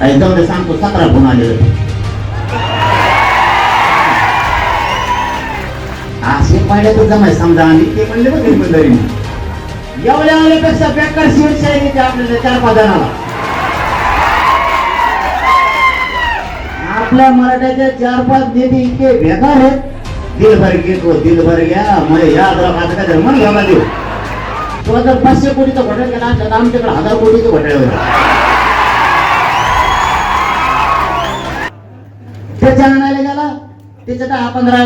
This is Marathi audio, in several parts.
आणि जाऊ दे सांगतो सतरा फोन आलेले असे पाहिले तर जमाय समजा आम्ही ते म्हणले बघ मंडळी एवढ्या आल्यापेक्षा बेकार शिवशाही ते आपल्याला चार पाच जणाला. आपल्या मराठ्याच्या चार पाच नेते इतके बेकार आहेत. दिलभर घेतो दिलभर घ्या मला याद राहा आता काय मन घ्यावा देऊ तो आता पाचशे कोटीचा घोटाळा केला आमच्याकडे हजार कोटीचे घोटाळे होता. त्याच्या आणायला गेला त्याच्यात दहा पंधरा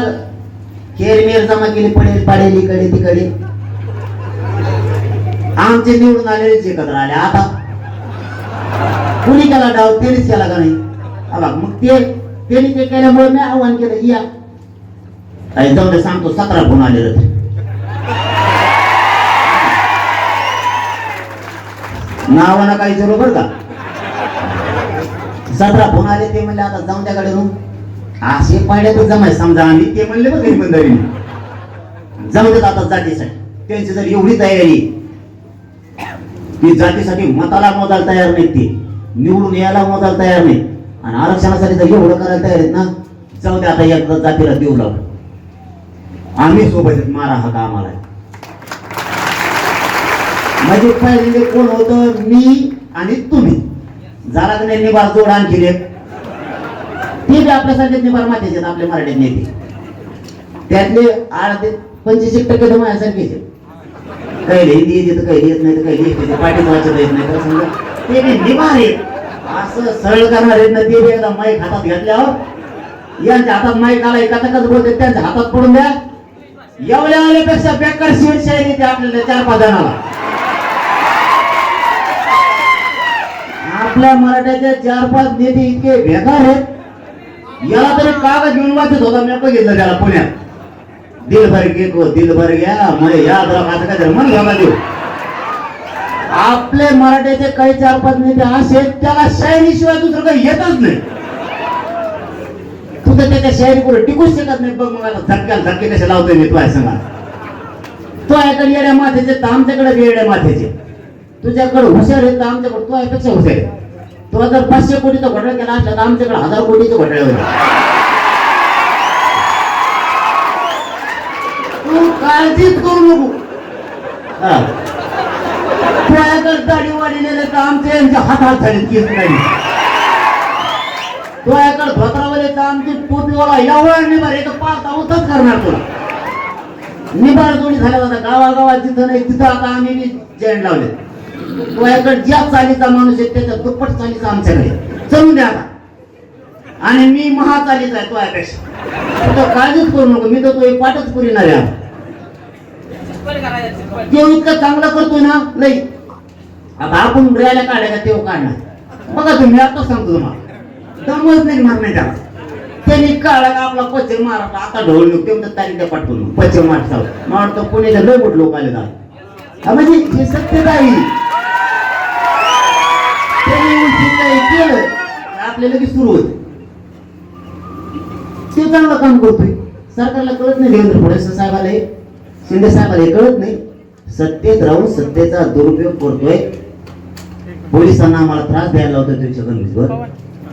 केरमेर जमा केली पडेल पाडेल इकडे तिकडे. आमचे निवडून आलेले एकत्र आले आता. कुणी केला डाव तेच केला का नाही? मग ते त्यांनी ते केल्यामुळे मी आव्हान केलं या. आणि जाऊ दे सांगतो सतरा फोन आले होते नावानं काही विचारू बरं का? सतरा फोन आले ते म्हणले आता जाऊन त्याकडे रूम असे पाहिजे तर जमाय समजा आम्ही ते म्हणले बघ मंदारी जाऊ देत आता जातीसाठी. त्यांची जर एवढी तयारी ती जातीसाठी मताला मोजायला तयार नाहीत ते. निवडून यायला मोजायला तयार नाही आणि आरक्षणासाठी जर एवढं करायला तयार आहेत ना जाऊ दे आता एकदा जातीला देऊ लाव. आम्ही सोबत मारा हा का आम्हाला? म्हणजे पहिले कोण होतं? मी आणि तुम्ही. जरा नाही निवास जोड आणखी एक ते बी आपल्यासारखे निभार मातेचे आहेत, आपले मराठी नेते त्यातले अर्धे पंचवीस एक टक्के तर माझ्यासारखेच आहेत. काही हिंदी येते तर काही येत नाही तर काही येते पाठीत वाचत येत नाही. तर समजा ते बी निभार आहेत. असं सरळ करणार आहेत ना ते बी एकदा माईक हातात घेतल्यावर यांच्या हातात माईक आला एका तकाच बोलते त्यांच्या हातात पडून द्या. एवढ्या आल्यापेक्षा बेकार शिवशाही ते आपल्याला चार पाच जणाला. आपल्या मराठ्याचे चार पाच नेते इतके बेकार आहेत. याला तरी कागद घेऊन वाचत होता मी बघितलं त्याला पुण्यात? दिल भर घेतो दिल भर घ्या मला याद राहा आता काय मन घ्यावा देऊ. आपले मराठ्याचे काही चार पाच नेते असे त्याला शायरी शिवाय दुसरं काही येतच नाही. तू तर त्याच्या शायरी पुढे टिकूच शकत नाही. बघ मग आता झटक्याला झटके कसे लावतोय मी तुझ्या सांगा. तो याकडे येड्या माथेचे तर आमच्याकडे येड्या माथेचे. तुझ्याकडे हुशार आहे तर आमच्याकडे तू यापेक्षा हुशार आहे तुला जर पाचशे कोटीचा घोटाळा केला असला तर आमच्याकडे हजार कोटीचे घोटाळे होते. तू काळजीच करू नको. हा. तुझ्याकडे दाढी वाढलेले तर आमचे यांच्या हातात झाले केस नाही तुझ्याकडे धोत्रावाले तर आमची टोपीवाला एवढा निभार एक पाच दावतच करणार तुला. निभार जोडी झाल्या होता गावागावात जिथं नाही तिथं आता आम्ही बी जैन लावले तुझ्याकडे ज्या चालीचा माणूस आहे त्याच्या दुप्पट चालीचा आमच्याकडे चलून द्या आता. आणि मी महाचालीचा आहे तुझ्यापेक्षा. तू तर काळजीच करू नको मी तर तो एक पाठच पुरीणार आहे. तो इतकं चांगलं करतोय ना लई. आता आपण रॅल्या काढायला तेव्हा काढणार? बघा तुम्ही आता सांगतो तुम्हाला. दमच नाही मारणे त्याला. त्यांनी काढा का आपला पश्चिम महाराष्ट्र आता ढोल निघते म्हणतात तारीख पाठवून पश्चिम महाराष्ट्रावर मला वाटतं पुण्याच्या लय मोठ लोक आले ना म्हणजे हे सत्यता आहे त्यांनी उलटी काही केलं आपल्याला की सुरू होते. ते चांगलं काम करतोय. सरकारला कळत नाही देवेंद्र फडणवीस साहेबाला शिंदे साहेबाला कळत नाही. सत्तेत राहून सत्तेचा दुरुपयोग करतोय. पोलिसांना आम्हाला त्रास द्यायला लावतोय तुमच्या गणवेशवर